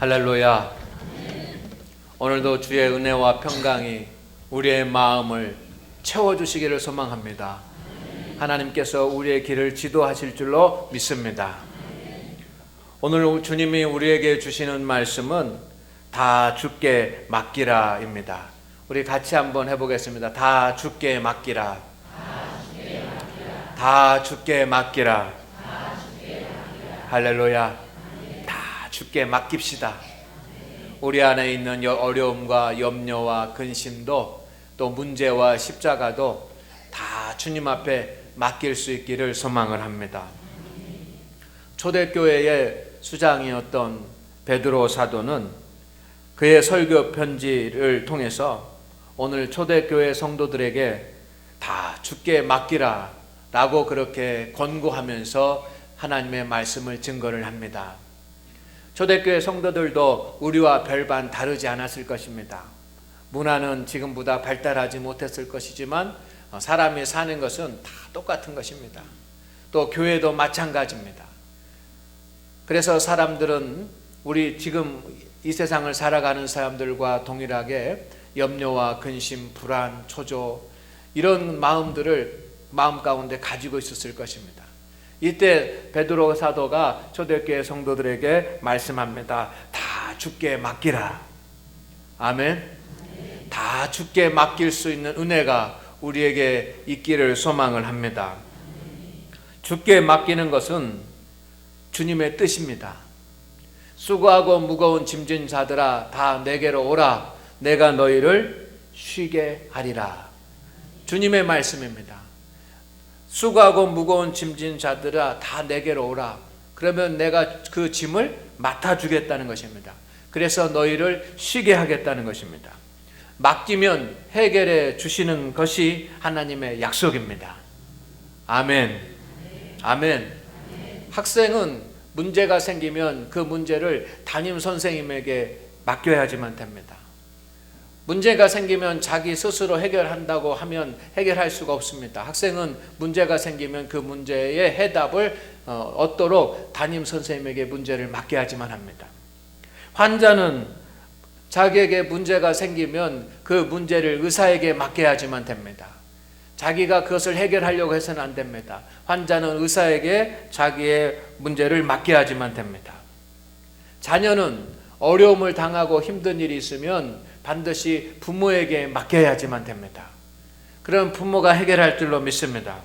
할렐루야. 오늘도 주의 은혜와 평강이 우리의 마음을 채워주시기를 소망합니다. 하나님께서 우리의 길을 지도하실 줄로 믿습니다. 오늘 주님이 우리에게 주시는 말씀은 다 죽게 맡기라입니다. 우리 같이 한번 해보겠습니다. 다 죽게 맡기라. 다 죽게 맡기라. 할렐루야. 다 죽게 맡깁시다. 우리 안에 있는 여- 어려움과 염려와 근심도 또 문제와 십자가도 다 주님 앞에 맡길 수 있기를 소망을 합니다. 초대교회의 수장이었던 베드로 사도는 그의 설교 편지를 통해서 오늘 초대교회 성도들에게 다 죽게 맡기라 라고 그렇게 권고하면서 하나님의 말씀을 증거를 합니다. 초대교회 성도들도 우리와 별반 다르지 않았을 것입니다. 문화는 지금보다 발달하지 못했을 것이지만 어, 사람이 사는 것은 다 똑같은 것입니다. 또 교회도 마찬가지입니다. 그래서 사람들은 우리 지금 이 세상을 살아가는 사람들과 동일하게 염려와 근심, 불안, 초조 이런 마음들을 마음 가운데 가지고 있었을 것입니다. 이때 베드로 사도가 초대교회 성도들에게 말씀합니다. 다 죽게 맡기라. 아멘. 다 죽게 맡길 수 있는 은혜가 우리에게 있기를 소망을 합니다. 죽게 맡기는 것은 주님의 뜻입니다. 수고하고 무거운 짐진 자들아 다 내게로 오라 내가 너희를 쉬게 하리라. 주님의 말씀입니다. 수고하고 무거운 짐진 자들아 다 내게로 오라. 그러면 내가 그 짐을 맡아 주겠다는 것입니다. 그래서 너희를 쉬게 하겠다는 것입니다. 맡기면 해결해 주시는 것이 하나님의 약속입니다. 아멘. 아멘. 학생은 문제가 생기면 그 문제를 담임 선생님에게 맡겨야지만 됩니다. 문제가 생기면 자기 스스로 해결한다고 하면 해결할 수가 없습니다. 학생은 문제가 생기면 그 문제의 해답을 어, 얻도록 담임 선생님에게 문제를 맡겨야지만 합니다. 환자는 자기에게 문제가 생기면 그 문제를 의사에게 맡겨야지만 됩니다. 자기가 그것을 해결하려고 해서는 안 됩니다. 환자는 의사에게 자기의 문제를 맡겨야지만 됩니다. 자녀는 어려움을 당하고 힘든 일이 있으면 반드시 부모에게 맡겨야지만 됩니다. 그럼 부모가 해결할 줄로 믿습니다.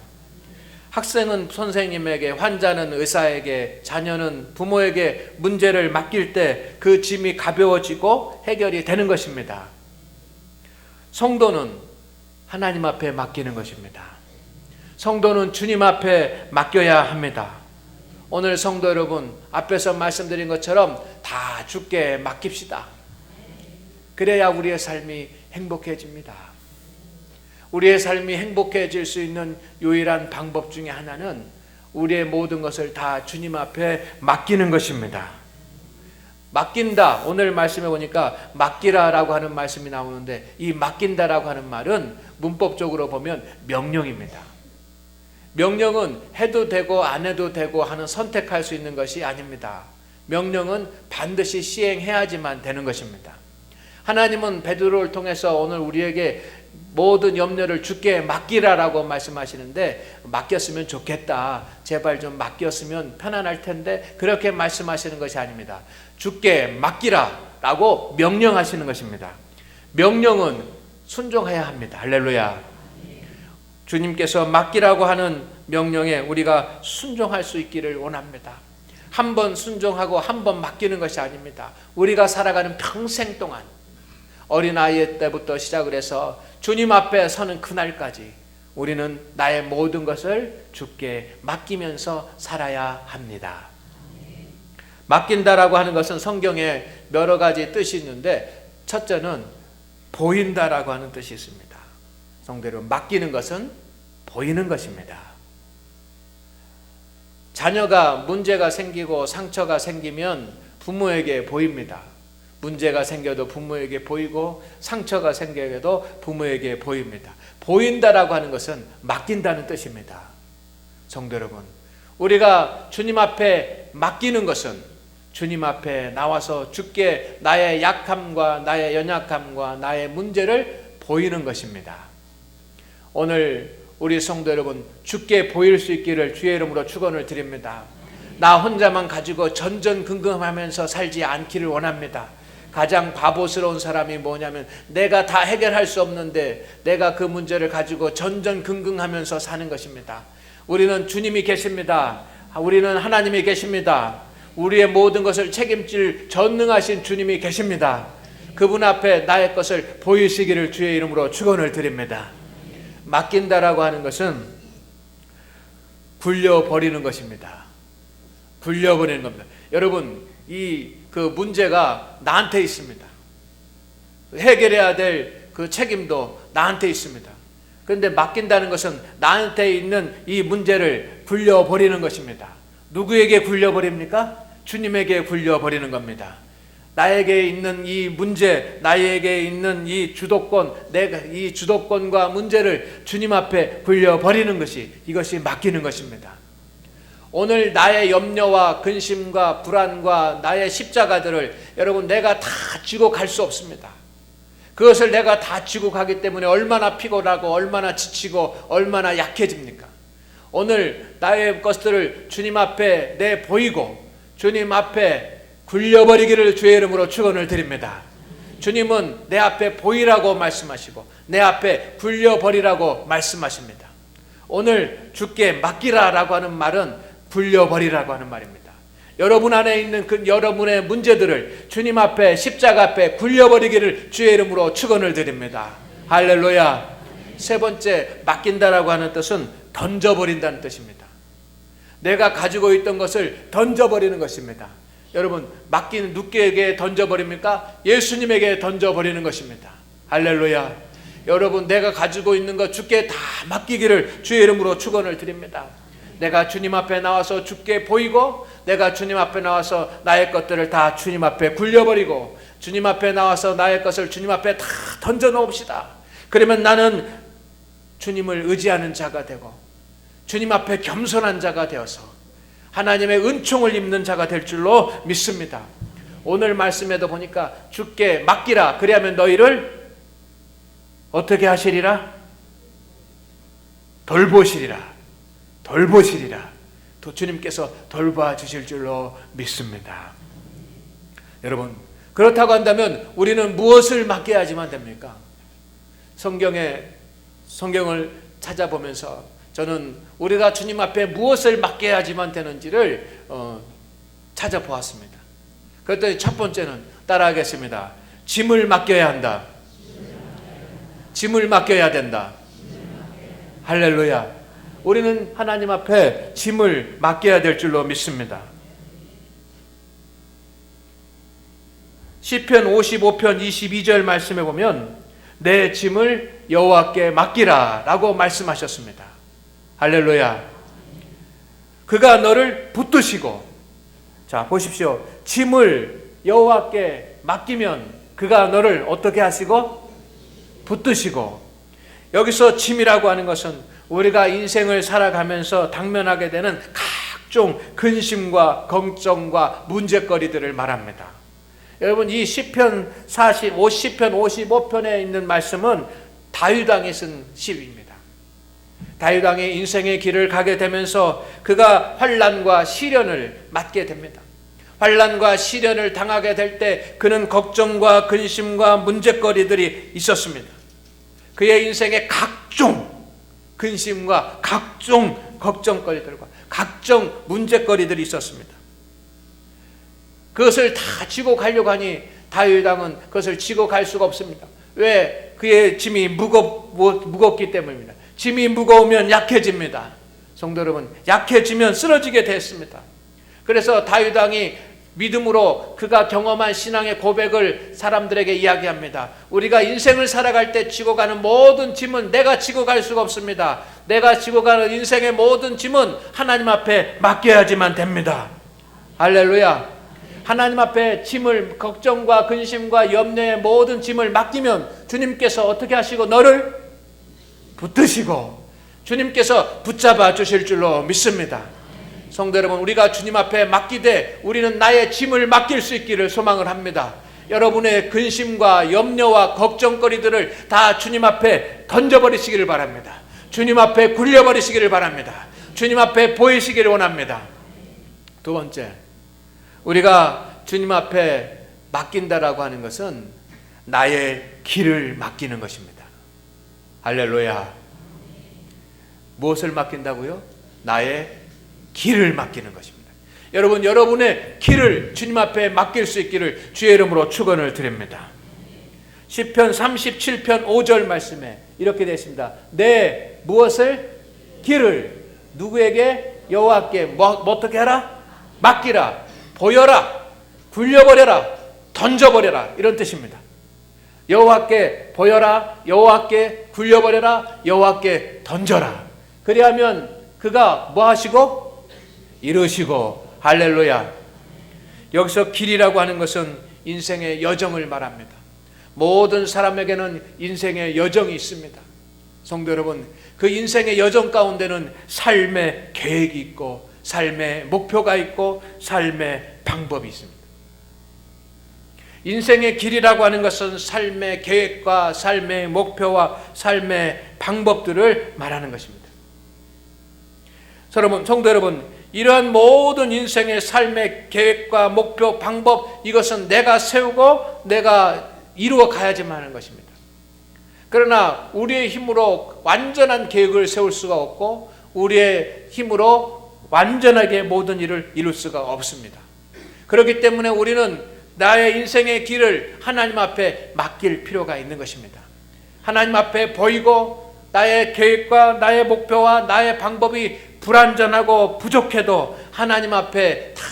학생은 선생님에게, 환자는 의사에게, 자녀는 부모에게 문제를 맡길 때 그 짐이 가벼워지고 해결이 되는 것입니다. 성도는 하나님 앞에 맡기는 것입니다. 성도는 주님 앞에 맡겨야 합니다. 오늘 성도 여러분 앞에서 말씀드린 것처럼 다 주께 맡깁시다. 그래야 우리의 삶이 행복해집니다. 우리의 삶이 행복해질 수 있는 유일한 방법 중에 하나는 우리의 모든 것을 다 주님 앞에 맡기는 것입니다. 맡긴다. 오늘 말씀해 보니까 맡기라라고 하는 말씀이 나오는데 이 맡긴다라고 하는 말은 문법적으로 보면 명령입니다. 명령은 해도 되고 안 해도 되고 하는 선택할 수 있는 것이 아닙니다. 명령은 반드시 시행해야지만 되는 것입니다. 하나님은 베드로를 통해서 오늘 우리에게 모든 염려를 주께 맡기라라고 말씀하시는데 맡겼으면 좋겠다. 제발 좀 맡겼으면 편안할 텐데 그렇게 말씀하시는 것이 아닙니다. 주께 맡기라라고 명령하시는 것입니다. 명령은 순종해야 합니다. 할렐루야. 주님께서 맡기라고 하는 명령에 우리가 순종할 수 있기를 원합니다. 한 번 순종하고 한 번 맡기는 것이 아닙니다. 우리가 살아가는 평생 동안 어린아이 때부터 시작을 해서 주님 앞에 서는 그날까지 우리는 나의 모든 것을 주께 맡기면서 살아야 합니다. 맡긴다라고 하는 것은 성경에 여러 가지 뜻이 있는데 첫째는 보인다라고 하는 뜻이 있습니다. 성대로 맡기는 것은 보이는 것입니다. 자녀가 문제가 생기고 상처가 생기면 부모에게 보입니다. 문제가 생겨도 부모에게 보이고 상처가 생겨도 부모에게 보입니다. 보인다라고 하는 것은 맡긴다는 뜻입니다. 성도 여러분, 우리가 주님 앞에 맡기는 것은 주님 앞에 나와서 주께 나의 약함과 나의 연약함과 나의 문제를 보이는 것입니다. 오늘 우리 성도 여러분 주께 보일 수 있기를 주의 이름으로 축원을 드립니다. 나 혼자만 가지고 전전긍긍하면서 살지 않기를 원합니다. 가장 바보스러운 사람이 뭐냐면 내가 다 해결할 수 없는데 내가 그 문제를 가지고 전전긍긍하면서 사는 것입니다. 우리는 주님이 계십니다. 우리는 하나님이 계십니다. 우리의 모든 것을 책임질 전능하신 주님이 계십니다. 그분 앞에 나의 것을 보이시기를 주의 이름으로 축원을 드립니다. 맡긴다라고 하는 것은 굴려 버리는 것입니다. 굴려 버리는 겁니다. 여러분 이 그 문제가 나한테 있습니다. 해결해야 될 그 책임도 나한테 있습니다. 그런데 맡긴다는 것은 나한테 있는 이 문제를 굴려 버리는 것입니다. 누구에게 굴려 버립니까? 주님에게 굴려 버리는 겁니다. 나에게 있는 이 문제, 나에게 있는 이 주도권, 내가 이 주도권과 문제를 주님 앞에 굴려 버리는 것이 이것이 맡기는 것입니다. 오늘 나의 염려와 근심과 불안과 나의 십자가들을 여러분 내가 다 지고 갈 수 없습니다. 그것을 내가 다 지고 가기 때문에 얼마나 피곤하고 얼마나 지치고 얼마나 약해집니까? 오늘 나의 것들을 주님 앞에 내 보이고 주님 앞에 굴려버리기를 주의 이름으로 축원을 드립니다. 주님은 내 앞에 보이라고 말씀하시고 내 앞에 굴려버리라고 말씀하십니다. 오늘 주께 맡기라라고 하는 말은 굴려버리라고 하는 말입니다. 여러분 안에 있는 그 여러분의 문제들을 주님 앞에 십자가 앞에 굴려버리기를 주의 이름으로 축원을 드립니다. 할렐루야. 세 번째 맡긴다라고 하는 뜻은 던져버린다는 뜻입니다. 내가 가지고 있던 것을 던져버리는 것입니다. 여러분 맡기는 누구에게 던져버립니까? 예수님에게 던져버리는 것입니다. 할렐루야. 여러분 내가 가지고 있는 것 주께 다 맡기기를 주의 이름으로 축원을 드립니다. 내가 주님 앞에 나와서 주께 보이고 내가 주님 앞에 나와서 나의 것들을 다 주님 앞에 굴려버리고 주님 앞에 나와서 나의 것을 주님 앞에 다 던져 놓읍시다. 그러면 나는 주님을 의지하는 자가 되고 주님 앞에 겸손한 자가 되어서 하나님의 은총을 입는 자가 될 줄로 믿습니다. 오늘 말씀에도 보니까 주께 맡기라 그리하면 너희를 어떻게 하시리라? 돌보시리라. 돌보시리라. 또 주님께서 돌봐 주실 줄로 믿습니다. 여러분, 그렇다고 한다면 우리는 무엇을 맡겨야지만 됩니까? 성경에 성경을 찾아보면서 저는 우리가 주님 앞에 무엇을 맡겨야지만 되는지를 어, 찾아보았습니다. 그랬더니 첫 번째는 따라하겠습니다. 짐을 맡겨야 한다. 짐을 맡겨야 된다. 할렐루야. 우리는 하나님 앞에 짐을 맡겨야 될 줄로 믿습니다. 시편 55편 22절 말씀에 보면 내 짐을 여호와께 맡기라라고 말씀하셨습니다. 할렐루야. 그가 너를 붙드시고 자, 보십시오. 짐을 여호와께 맡기면 그가 너를 어떻게 하시고 붙드시고 여기서 짐이라고 하는 것은 우리가 인생을 살아가면서 당면하게 되는 각종 근심과 걱정과 문제거리들을 말합니다. 여러분 이 시편 40, 50편 55편에 있는 말씀은 다윗 왕이 쓴 시입니다. 다윗 왕이 인생의 길을 가게 되면서 그가 환란과 시련을 맞게 됩니다. 환란과 시련을 당하게 될 때 그는 걱정과 근심과 문제거리들이 있었습니다. 그의 인생의 각종 근심과 각종 걱정거리들과 각종 문제거리들이 있었습니다. 그것을 다 지고 가려고 하니 다윗 왕은 그것을 지고 갈 수가 없습니다. 왜? 그의 짐이 무겁, 무겁기 때문입니다. 짐이 무거우면 약해집니다. 성도 여러분, 약해지면 쓰러지게 됐습니다. 그래서 다윗 왕이 믿음으로 그가 경험한 신앙의 고백을 사람들에게 이야기합니다. 우리가 인생을 살아갈 때 지고 가는 모든 짐은 내가 지고 갈 수가 없습니다. 내가 지고 가는 인생의 모든 짐은 하나님 앞에 맡겨야지만 됩니다. 할렐루야. 하나님 앞에 짐을 걱정과 근심과 염려의 모든 짐을 맡기면 주님께서 어떻게 하시고 너를 붙드시고 주님께서 붙잡아 주실 줄로 믿습니다. 성도 여러분, 우리가 주님 앞에 맡기되 우리는 나의 짐을 맡길 수 있기를 소망을 합니다. 여러분의 근심과 염려와 걱정거리들을 다 주님 앞에 던져버리시기를 바랍니다. 주님 앞에 굴려버리시기를 바랍니다. 주님 앞에 보이시기를 원합니다. 두 번째, 우리가 주님 앞에 맡긴다라고 하는 것은 나의 길을 맡기는 것입니다. 할렐루야. 무엇을 맡긴다고요? 나의 길을 맡기는 것입니다. 여러분, 여러분의 길을 주님 앞에 맡길 수 있기를 주의 이름으로 축원을 드립니다. 시편 37편 5절 말씀에 이렇게 되어 있습니다. 내 무엇을 길을 누구에게 여호와께 뭐, 뭐 어떻게 하라? 맡기라. 보여라. 굴려버려라. 던져버려라. 이런 뜻입니다. 여호와께 보여라. 여호와께 굴려버려라. 여호와께 던져라. 그리하면 그가 뭐 하시고 이루시고 할렐루야. 여기서 길이라고 하는 것은 인생의 여정을 말합니다. 모든 사람에게는 인생의 여정이 있습니다. 성도 여러분, 그 인생의 여정 가운데는 삶의 계획이 있고, 삶의 목표가 있고, 삶의 방법이 있습니다. 인생의 길이라고 하는 것은 삶의 계획과 삶의 목표와 삶의 방법들을 말하는 것입니다. 여러분, 성도 여러분, 이러한 모든 인생의 삶의 계획과 목표, 방법, 이것은 내가 세우고 내가 이루어 가야지만 하는 것입니다. 그러나 우리의 힘으로 완전한 계획을 세울 수가 없고 우리의 힘으로 완전하게 모든 일을 이룰 수가 없습니다. 그렇기 때문에 우리는 나의 인생의 길을 하나님 앞에 맡길 필요가 있는 것입니다. 하나님 앞에 보이고 나의 계획과 나의 목표와 나의 방법이 불완전하고 부족해도 하나님 앞에 다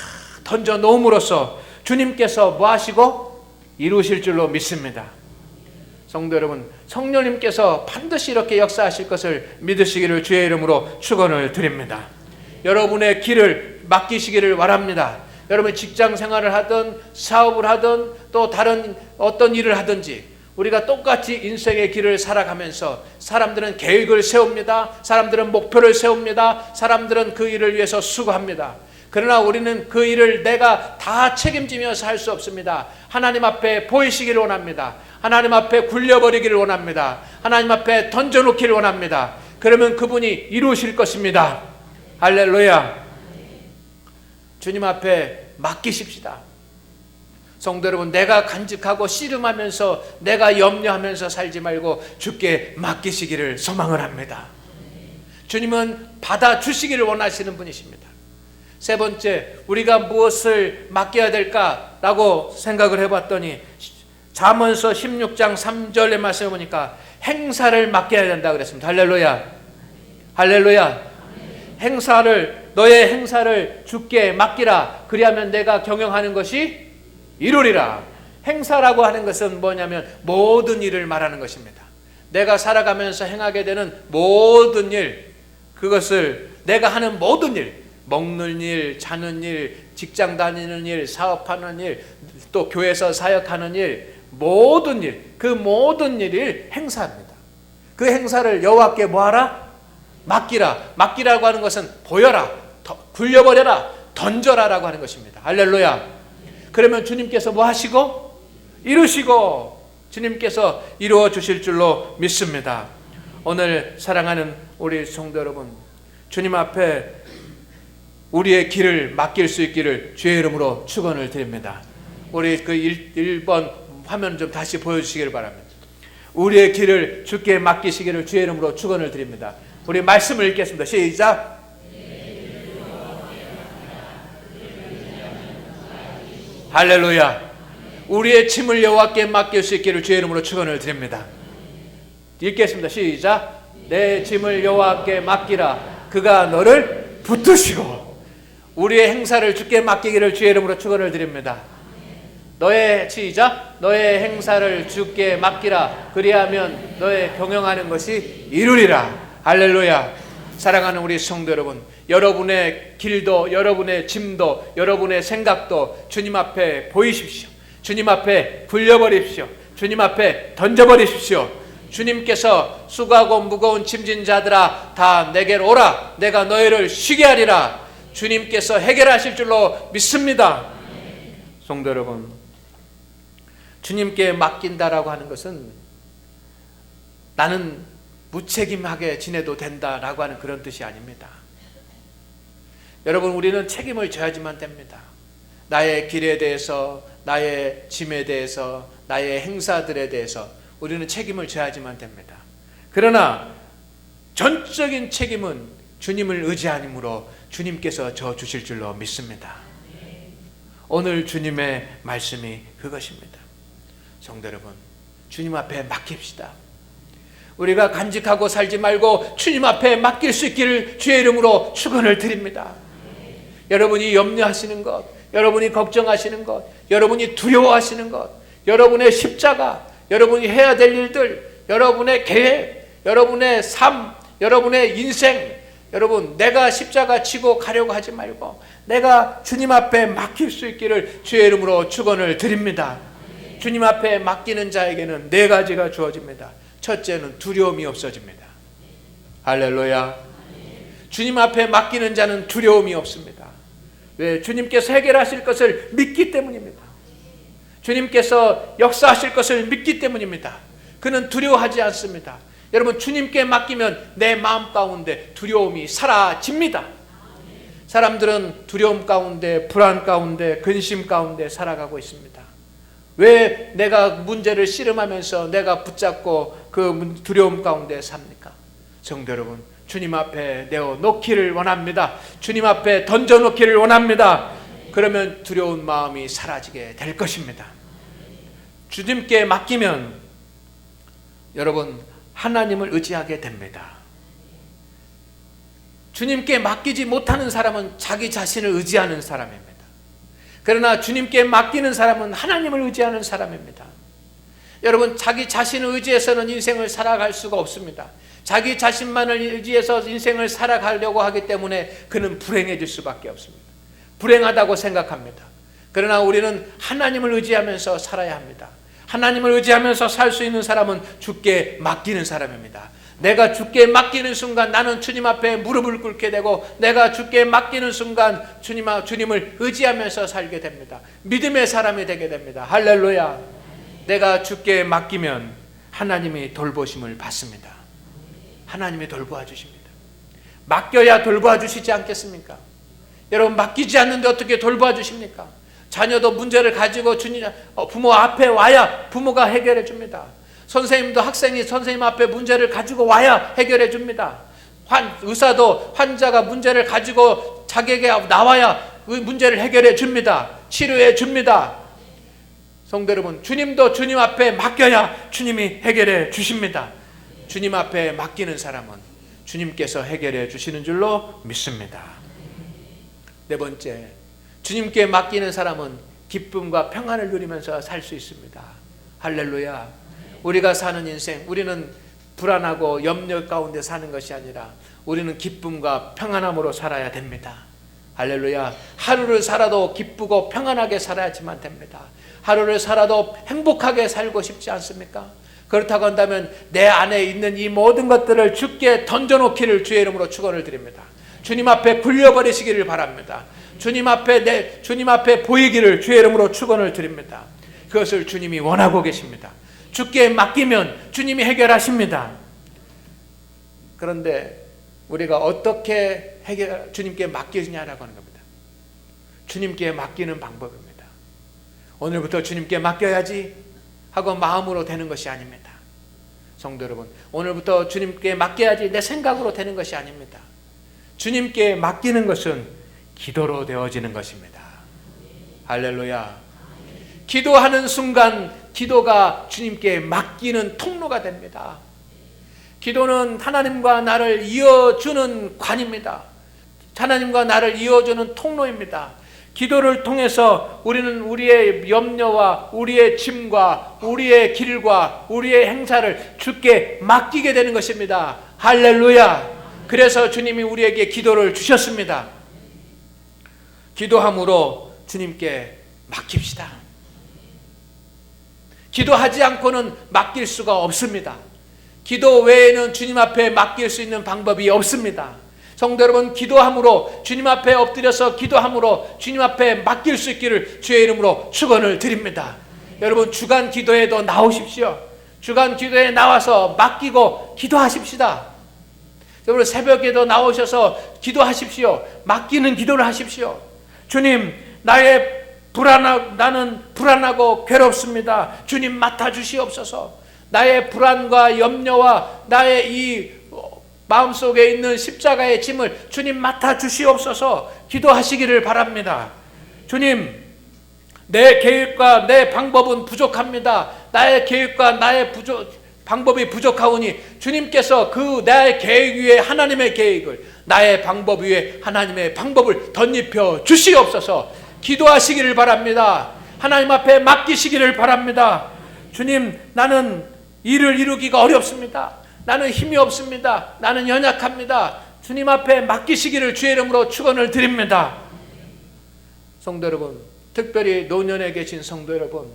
던져 놓음으로써 주님께서 뭐 하시고 이루실 줄로 믿습니다. 성도 여러분, 성령님께서 반드시 이렇게 역사하실 것을 믿으시기를 주의 이름으로 축원을 드립니다. 여러분의 길을 맡기시기를 바랍니다. 여러분 직장 생활을 하든 사업을 하든 또 다른 어떤 일을 하든지 우리가 똑같이 인생의 길을 살아가면서 사람들은 계획을 세웁니다. 사람들은 목표를 세웁니다. 사람들은 그 일을 위해서 수고합니다. 그러나 우리는 그 일을 내가 다 책임지면서 할 수 없습니다. 하나님 앞에 보이시기를 원합니다. 하나님 앞에 굴려버리기를 원합니다. 하나님 앞에 던져놓기를 원합니다. 그러면 그분이 이루실 것입니다. 할렐루야. 주님 앞에 맡기십시다. 성도 여러분, 내가 간직하고 씨름하면서 내가 염려하면서 살지 말고 주께 맡기시기를 소망을 합니다. 주님은 받아 주시기를 원하시는 분이십니다. 세 번째, 우리가 무엇을 맡겨야 될까라고 생각을 해봤더니 잠언서 16장 3절의 말씀을 보니까 행사를 맡겨야 된다 그랬습니다. 할렐루야. 할렐루야. 행사를 너의 행사를 주께 맡기라. 그리하면 내가 경영하는 것이 이루리라. 행사라고 하는 것은 뭐냐면 모든 일을 말하는 것입니다. 내가 살아가면서 행하게 되는 모든 일, 그것을 내가 하는 모든 일, 먹는 일, 자는 일, 직장 다니는 일, 사업하는 일, 또 교회에서 사역하는 일, 모든 일, 그 모든 일을 행사합니다. 그 행사를 여호와께 뭐하라? 맡기라. 맡기라고 하는 것은 보여라, 굴려버려라, 던져라라고 하는 것입니다. 할렐루야. 그러면 주님께서 뭐 하시고 이루시고 주님께서 이루어 주실 줄로 믿습니다. 오늘 사랑하는 우리 성도 여러분, 주님 앞에 우리의 길을 맡길 수 있기를 주의 이름으로 축원을 드립니다. 우리 그 1, 번 화면 좀 다시 보여주시기를 바랍니다. 우리의 길을 주께 맡기시기를 주의 이름으로 축원을 드립니다. 우리 말씀을 읽겠습니다. 시작. 할렐루야. 우리의 짐을 여호와께 맡길 수 있기를 주의 이름으로 축원을 드립니다. 읽겠습니다. 시작. 내 짐을 여호와께 맡기라. 그가 너를 붙드시고 우리의 행사를 주께 맡기기를 주의 이름으로 축원을 드립니다. 너의 시작. 너의 행사를 주께 맡기라. 그리하면 너의 경영하는 것이 이루리라. 할렐루야. 사랑하는 우리 성도 여러분, 여러분의 길도, 여러분의 짐도, 여러분의 생각도 주님 앞에 보이십시오. 주님 앞에 굴려버리십시오. 주님 앞에 던져버리십시오. 주님께서 수고하고 무거운 짐진 자들아 다 내게로 오라. 내가 너희를 쉬게 하리라. 주님께서 해결하실 줄로 믿습니다. 성도 여러분, 주님께 맡긴다라고 하는 것은 나는 무책임하게 지내도 된다라고 하는 그런 뜻이 아닙니다. 여러분, 우리는 책임을 져야지만 됩니다. 나의 길에 대해서, 나의 짐에 대해서, 나의 행사들에 대해서 우리는 책임을 져야지만 됩니다. 그러나 전적인 책임은 주님을 의지하므로 주님께서 져 주실 줄로 믿습니다. 오늘 주님의 말씀이 그것입니다. 성도 여러분, 주님 앞에 맡깁시다. 우리가 간직하고 살지 말고 주님 앞에 맡길 수 있기를 주의 이름으로 축원을 드립니다. 여러분이 염려하시는 것, 여러분이 걱정하시는 것, 여러분이 두려워하시는 것, 여러분의 십자가, 여러분이 해야 될 일들, 여러분의 계획, 여러분의 삶, 여러분의 인생, 여러분 내가 십자가 지고 가려고 하지 말고 내가 주님 앞에 맡길 수 있기를 주의 이름으로 축원을 드립니다. 주님 앞에 맡기는 자에게는 네 가지가 주어집니다. 첫째는 두려움이 없어집니다. 할렐루야. 주님 앞에 맡기는 자는 두려움이 없습니다. 왜? 주님께서 해결하실 것을 믿기 때문입니다. 주님께서 역사하실 것을 믿기 때문입니다. 그는 두려워하지 않습니다. 여러분 주님께 맡기면 내 마음 가운데 두려움이 사라집니다. 사람들은 두려움 가운데 불안 가운데 근심 가운데 살아가고 있습니다. 왜 내가 문제를 씨름하면서 내가 붙잡고 그 두려움 가운데 삽니까? 성도 여러분, 주님 앞에 내어 놓기를 원합니다. 주님 앞에 던져 놓기를 원합니다. 그러면 두려운 마음이 사라지게 될 것입니다. 주님께 맡기면 여러분 하나님을 의지하게 됩니다. 주님께 맡기지 못하는 사람은 자기 자신을 의지하는 사람입니다. 그러나 주님께 맡기는 사람은 하나님을 의지하는 사람입니다. 여러분, 자기 자신을 의지해서는 인생을 살아갈 수가 없습니다. 자기 자신만을 의지해서 인생을 살아가려고 하기 때문에 그는 불행해질 수밖에 없습니다. 불행하다고 생각합니다. 그러나 우리는 하나님을 의지하면서 살아야 합니다. 하나님을 의지하면서 살 수 있는 사람은 주께 맡기는 사람입니다. 내가 주께 맡기는 순간 나는 주님 앞에 무릎을 꿇게 되고 내가 주께 맡기는 순간 주님, 주님을 의지하면서 살게 됩니다. 믿음의 사람이 되게 됩니다. 할렐루야. 내가 주께 맡기면 하나님이 돌보심을 받습니다. 하나님이 돌보아 주십니다. 맡겨야 돌보아 주시지 않겠습니까? 여러분 맡기지 않는데 어떻게 돌보아 주십니까? 자녀도 문제를 가지고 주님 어, 부모 앞에 와야 부모가 해결해 줍니다. 선생님도 학생이 선생님 앞에 문제를 가지고 와야 해결해 줍니다. 환, 의사도 환자가 문제를 가지고 자기에게 나와야 그 문제를 해결해 줍니다. 치료해 줍니다. 성도 여러분, 주님도 주님 앞에 맡겨야 주님이 해결해 주십니다. 주님 앞에 맡기는 사람은 주님께서 해결해 주시는 줄로 믿습니다. 네 번째, 주님께 맡기는 사람은 기쁨과 평안을 누리면서 살 수 있습니다. 할렐루야. 우리가 사는 인생, 우리는 불안하고 염려 가운데 사는 것이 아니라 우리는 기쁨과 평안함으로 살아야 됩니다. 할렐루야. 하루를 살아도 기쁘고 평안하게 살아야지만 됩니다. 하루를 살아도 행복하게 살고 싶지 않습니까? 그렇다고 한다면 내 안에 있는 이 모든 것들을 주께 던져놓기를 주의 이름으로 축원을 드립니다. 주님 앞에 굴려버리시기를 바랍니다. 주님 앞에 내 주님 앞에 보이기를 주의 이름으로 축원을 드립니다. 그것을 주님이 원하고 계십니다. 주께 맡기면 주님이 해결하십니다. 그런데 우리가 어떻게 해결 주님께 맡기냐라고 하는 겁니다. 주님께 맡기는 방법입니다. 오늘부터 주님께 맡겨야지 하고 마음으로 되는 것이 아닙니다. 성도 여러분, 오늘부터 주님께 맡겨야지 내 생각으로 되는 것이 아닙니다. 주님께 맡기는 것은 기도로 되어지는 것입니다. 할렐루야. 기도하는 순간 기도가 주님께 맡기는 통로가 됩니다. 기도는 하나님과 나를 이어주는 관입니다. 하나님과 나를 이어주는 통로입니다. 기도를 통해서 우리는 우리의 염려와 우리의 짐과 우리의 길과 우리의 행사를 주께 맡기게 되는 것입니다. 할렐루야. 그래서 주님이 우리에게 기도를 주셨습니다. 기도함으로 주님께 맡깁시다. 기도하지 않고는 맡길 수가 없습니다. 기도 외에는 주님 앞에 맡길 수 있는 방법이 없습니다. 성도 여러분 기도함으로 주님 앞에 엎드려서 기도함으로 주님 앞에 맡길 수 있기를 주의 이름으로 축원을 드립니다. 여러분 주간 기도에도 나오십시오. 주간 기도에 나와서 맡기고 기도하십시다. 여러분 새벽에도 나오셔서 기도하십시오. 맡기는 기도를 하십시오. 주님 나의 불안하 나는 불안하고 괴롭습니다. 주님 맡아 주시옵소서. 나의 불안과 염려와 나의 이 마음속에 있는 십자가의 짐을 주님 맡아 주시옵소서. 기도하시기를 바랍니다. 주님 내 계획과 내 방법은 부족합니다. 나의 계획과 나의 부족 방법이 부족하오니 주님께서 그 나의 계획 위에 하나님의 계획을 나의 방법 위에 하나님의 방법을 덧입혀 주시옵소서. 기도하시기를 바랍니다. 하나님 앞에 맡기시기를 바랍니다. 주님, 나는 일을 이루기가 어렵습니다. 나는 힘이 없습니다. 나는 연약합니다. 주님 앞에 맡기시기를 주의 이름으로 축원을 드립니다. 성도 여러분, 특별히 노년에 계신 성도 여러분,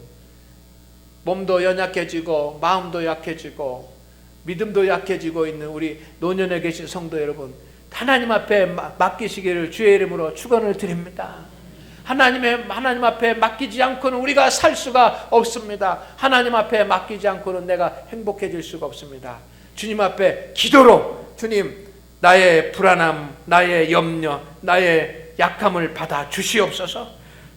몸도 연약해지고 마음도 약해지고 믿음도 약해지고 있는 우리 노년에 계신 성도 여러분, 하나님 앞에 마- 맡기시기를 주의 이름으로 축원을 드립니다. 하나님의 하나님 앞에 맡기지 않고는 우리가 살 수가 없습니다. 하나님 앞에 맡기지 않고는 내가 행복해질 수가 없습니다. 주님 앞에 기도로 주님 나의 불안함, 나의 염려, 나의 약함을 받아 주시옵소서.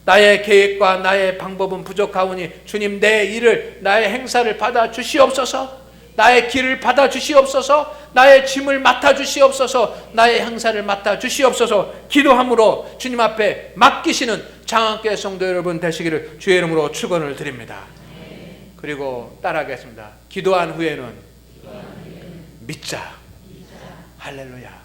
나의 계획과 나의 방법은 부족하오니 주님 내 일을 나의 행사를 받아 주시옵소서. 나의 길을 받아 주시옵소서. 나의 짐을 맡아 주시옵소서. 나의 행사를 맡아 주시옵소서. 기도함으로 주님 앞에 맡기시는 장학계 성도 여러분 되시기를 주의 이름으로 축원을 드립니다. 그리고 따라하겠습니다. 기도한 후에는 믿자. 할렐루야.